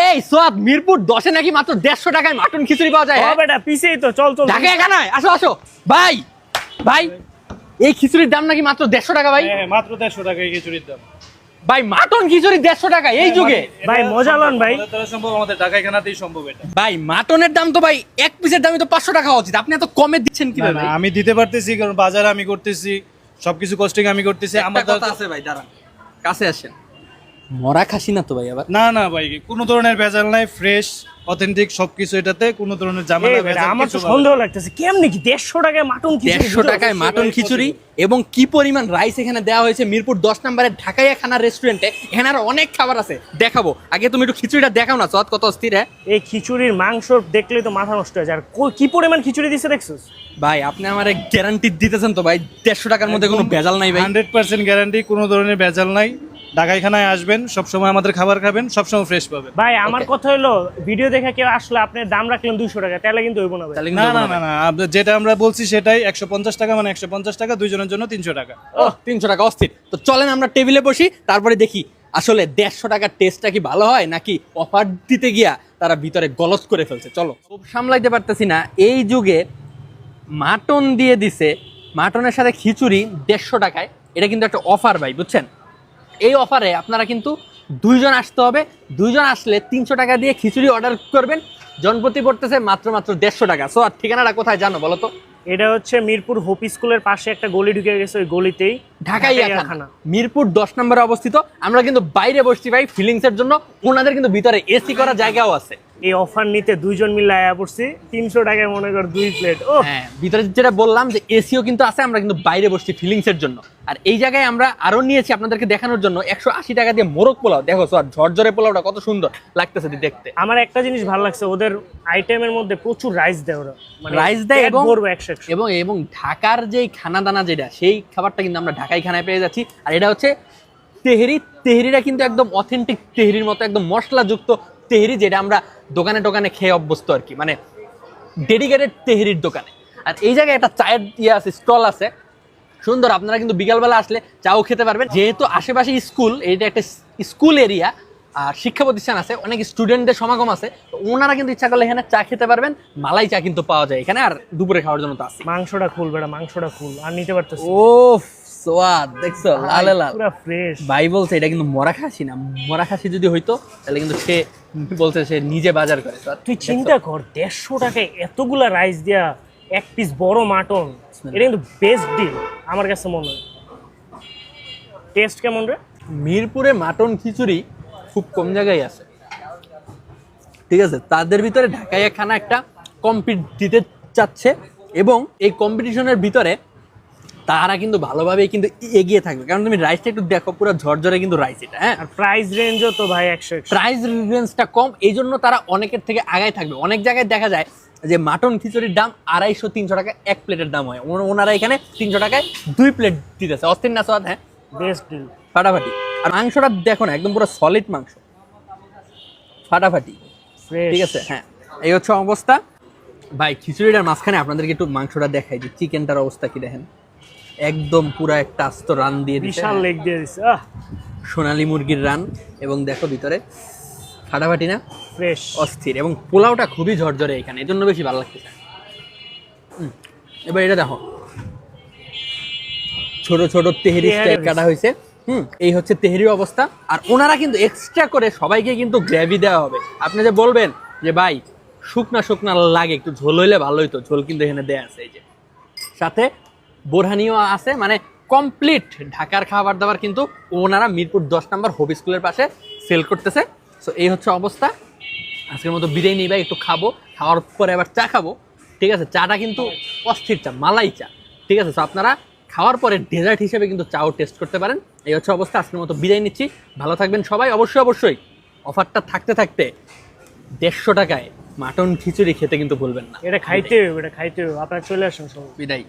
এই সোয়াদ মিরপুর দশে নাকি মাত্র দেড়শো টাকায় মাটন খিচুড়ি পাওয়া যায় হ্যাঁ? বেটা পিছেই তো চল চল ঢাকা এখানে আসো আসো। ভাই ভাই এই খিচুড়ির দাম নাকি মাত্র দেড়শো টাকা ভাই? হ্যাঁ মাত্র দেড়শো টাকা এই খিচুড়ির দাম। ভাই মাটন খিচুড়ি দেড়শো টাকা এই যুগে। ভাই, মজা লন ভাই। সম্ভব আমাদের ঢাকায় খানাতেই সম্ভব এটা। ভাই মাটনের দাম তো ভাই এক পিসের দামই তো পাঁচশো টাকা উচিত। আপনি এত কমে দিচ্ছেন কীভাবে? আমি দিতে পারতেছি কারণ বাজারে আমি করতেছি সবকিছু কস্টিং আমি করতেছি আমার কথা আছে ভাই দাঁড়ান। কাছে আসেন। মরা খাসি না তো ভাই আবার? না না ভাই কোনো ধরনের ভেজাল নাই ফ্রেশ অথেন্টিক সবকিছু এটাতে কোনো ধরনের বেটা, ভেজাল আমার তো। সন্দেহ লাগতেছে কেমনি কি দেড়শো টাকায় মাটন খিচুড়ি দেড়শো বুঝছ? টাকায় মাটন খিচুড়ি এবং কি পরিমাণ রাইস এখানে দেওয়া হয়েছে মিরপুর দশ নম্বরের ঢাকাইয়া খানা রেস্টুরেন্টে এখানে আরও অনেক খাবার আছে দেখাবো। আগে তুমি একটু খিচুড়িটা দেখাও না চত কত অস্থির হ্যাঁ? এই খিচুড়ির মাংস দেখলে তো মাথা নষ্ট হয়ে যায়। আর কি পরিমাণ খিচুড়ি দিছে দেখছিস? ভাই আপনি আমার গ্যারান্টি দিতেছেন তো ভাই দেড়শো টাকার মধ্যে কোনো ভেজাল নাই ভাই। হান্ড্রেড পার্সেন্ট গ্যারান্টি কোনো ধরনের ভেজাল নাই। ঢাকায় খানায় আসবেন সবসময় আমাদের খাবার খাবেন সবসময় ফ্রেশ পাবেন। ভাই আমার কথা হলো ভিডিও দেখে কেউ আসলে আপনি দাম রাখলেন দুইশো টাকা তাহলে কিন্তু হইব না ভাই। না না না না যেটা আমরা বলছি সেটাই একশো পঞ্চাশ টাকা মানে একশো পঞ্চাশ টাকা দুইজনের জন্য তিনশো টাকা। ও তিনশো টাকা অস্থির। তো চলেন আমরা টেবিলে বসি তারপরে দেখি আসলে দেড়শো টাকার টেস্টটা কি ভালো হয় নাকি অফার দিতে গিয়া তারা ভিতরে গলত করে ফেলছে? চলো। খুব সামলাইতে পারতেছি না এই যুগে মাটন দিয়ে দিছে মাটনের সাথে খিচুড়ি দেড়শো টাকায় এটা কিন্তু একটা অফার ভাই বুঝছেন? এই অফারে আপনারা কিন্তু দুইজন আসতে হবে। দুইজন আসলে তিনশো টাকা দিয়ে খিচুড়ি অর্ডার করবেন। জনপ্রতি পড়তেছে মাত্র মাত্র দেড়শো টাকা। সো আর ঠিকানাটা কোথায় জানো বলো তো? এটা হচ্ছে মিরপুর হোপ স্কুলের পাশে একটা গলি ঢুকে গেছে ওই গলিতেই। ঢাকাই ঢাকাইয়া খানা মিরপুর দশ নম্বরে অবস্থিত। আমরা কিন্তু বাইরে বসছি ভাই ফিলিংসের জন্য। ওনাদের কিন্তু ভিতরে এসি করা জায়গাও আছে। এই অফার নিতে দুইজন মিলে আয়া পড়ছি। তিনশো টাকায় মনে কর দুই প্লেট ও! হ্যাঁ ভিতরে যেটা বললাম যে এসিও কিন্তু আছে আমরা কিন্তু বাইরে বসছি জন্য। আর এই জায়গায় আমরা আরও নিয়েছি আপনাদেরকে দেখানোর জন্য একশো আশি টাকা দিয়ে মোরগ পোলাও। দেখো আর ঝরঝরে পোলাওটা কত সুন্দর লাগতেছে দেখতে। আমার একটা জিনিস ভালো লাগছে ওদের আইটেমের মধ্যে প্রচুর রাইস দেয় ওরা। মানে Rice দেয় এবং-। এবং এবং ঢাকার যে খানা দানা যেটা সেই খাবারটা কিন্তু আমরা ঢাকাই খানায় পেয়ে যাচ্ছি। আর এটা হচ্ছে তেহেরি। তেহেরিটা কিন্তু একদম অথেন্টিক তেহেরির মতো একদম মশলাযুক্ত তেহেরি যেটা আমরা দোকানে দোকানে খেয়ে অভ্যস্ত আর কি মানে ডেডিকেটেড তেহরির দোকানে। আর এই জায়গায় একটা চায়ের ইয়ে আছে স্টল আছে। সুন্দর আপনারা কিন্তু বিকালবেলা আসলে চাও খেতে পারবেন। যেহেতু আশেপাশে স্কুল এইটা একটা স্কুল এরিয়া আর শিক্ষা প্রতিষ্ঠান আছে অনেক স্টুডেন্টদের সমাগম আছে তো ওনারা কিন্তু ইচ্ছা করলে এখানে চা খেতে পারবেন মালাই চা কিন্তু পাওয়া যায় এখানে আর দুপুরে খাওয়ার জন্য তো আছে। মাংসটা খুল বেটা মাংসটা খুল আর নিতে পারতেছি ও সোয়াদ দেখছ? লাল লাল। পুরো ফ্রেশ ভাই বলছে এটা কিন্তু মরা খাসি না। মরা খাসি যদি হইতো তাহলে কিন্তু সে বলছে সে নিজে বাজার করে। তুই চিন্তা কর দেড়শো টাকায় এতগুলা রাইস দেয়া এক পিস বড় মাটন এটা কিন্তু বেস্ট ডিল আমার কাছে মনে হয়। টেস্ট কেমন রে? মিরপুরে মাটন খিচুড়ি খুব কম জায়গায় আছে। ঠিক আছে তাদের ভিতরে ঢাকাইয়া খানা একটা কম্পিট দিতে চাচ্ছে এবং এই কম্পিটিশনের ভিতরে তারা কিন্তু ভালোভাবে কিন্তু এগিয়ে থাকবে। কারণ তুমি রাইসটা একটু দেখো পুরো ঝরঝরে কিন্তু রাইস এটা হ্যাঁ? আর প্রাইস রেঞ্জও তো ভাই একশো প্রাইস রেঞ্জটা কম এই জন্য তারা অনেকের থেকে আগায় থাকবে। অনেক জায়গায় দেখা যায় যে মাটন খিচুড়ির দাম আড়াইশো তিনশো টাকা এক প্লেটের দাম হয়। ওনারা এখানে তিনশো টাকায় দুই প্লেট দিতেছে। অস্থির না স্বাদ হ্যাঁ? বেস্ট ডিল ফাটাফাটি। আর মাংসটা দেখো না একদম পুরো সলিড মাংস। ফাটাফাটি। ঠিক আছে? হ্যাঁ। এই হচ্ছে অবস্থা। ভাই খিচুড়িটার মাঝখানে আপনাদেরকে একটু মাংসটা দেখাই যে চিকেনটার অবস্থা কি দেখেন? একদম পুরো একটা আস্ত রান দিয়ে বিশাল লেগ দিয়ে দিছে আহ। সোনালী মুরগির রান এবং দেখো ভিতরে ফাটাফাটি না? ফ্রেশ অস্থির এবং পোলাওটা খুবই ঝরঝরে এখানে এই জন্য বেশি ভালো লাগতেছে। হুম, এবার এটা দেখো। ছোট ছোট তেহেরি স্টাইল কাটা হয়েছে। হুম এই হচ্ছে তেহেরির অবস্থা। আর ওনারা কিন্তু এক্সট্রা করে সবাইকে কিন্তু গ্রেভি দেওয়া হবে। আপনি যে বলবেন যে ভাই শুকনা শুকনা লাগে একটু ঝোল হইলে ভালো হইতো। ঝোল কিন্তু এখানে দেয়া আছে এই যে। সাথে বোরহানিও আছে মানে কমপ্লিট ঢাকার খাবার দাবার কিন্তু ওনারা মিরপুর দশ নম্বর হোপ স্কুলের পাশে সেল করতেছে। সো এই হচ্ছে অবস্থা। আজকের মতো বিদায় নিই ভাই একটু খাব খাওয়ার পরে আবার চা খাব। ঠিক আছে চাটা কিন্তু অস্থির চা মালাই চা। ঠিক আছে সো আপনারা খাওয়ার পরে ডেজার্ট হিসেবে কিন্তু চাও টেস্ট করতে পারেন। এই হচ্ছে অবস্থা আজকের মতো বিদায় নিচ্ছি। ভালো থাকবেন সবাই অবশ্যই অবশ্যই। অফারটা থাকতে থাকতে দেড়শো টাকায় মাটন খিচুড়ি খেতে কিন্তু ভুলবেন না। এটা খাইতে হবে এটা খাইতে হবে। আপনারা চলে আসুন সবাই। বিদায়।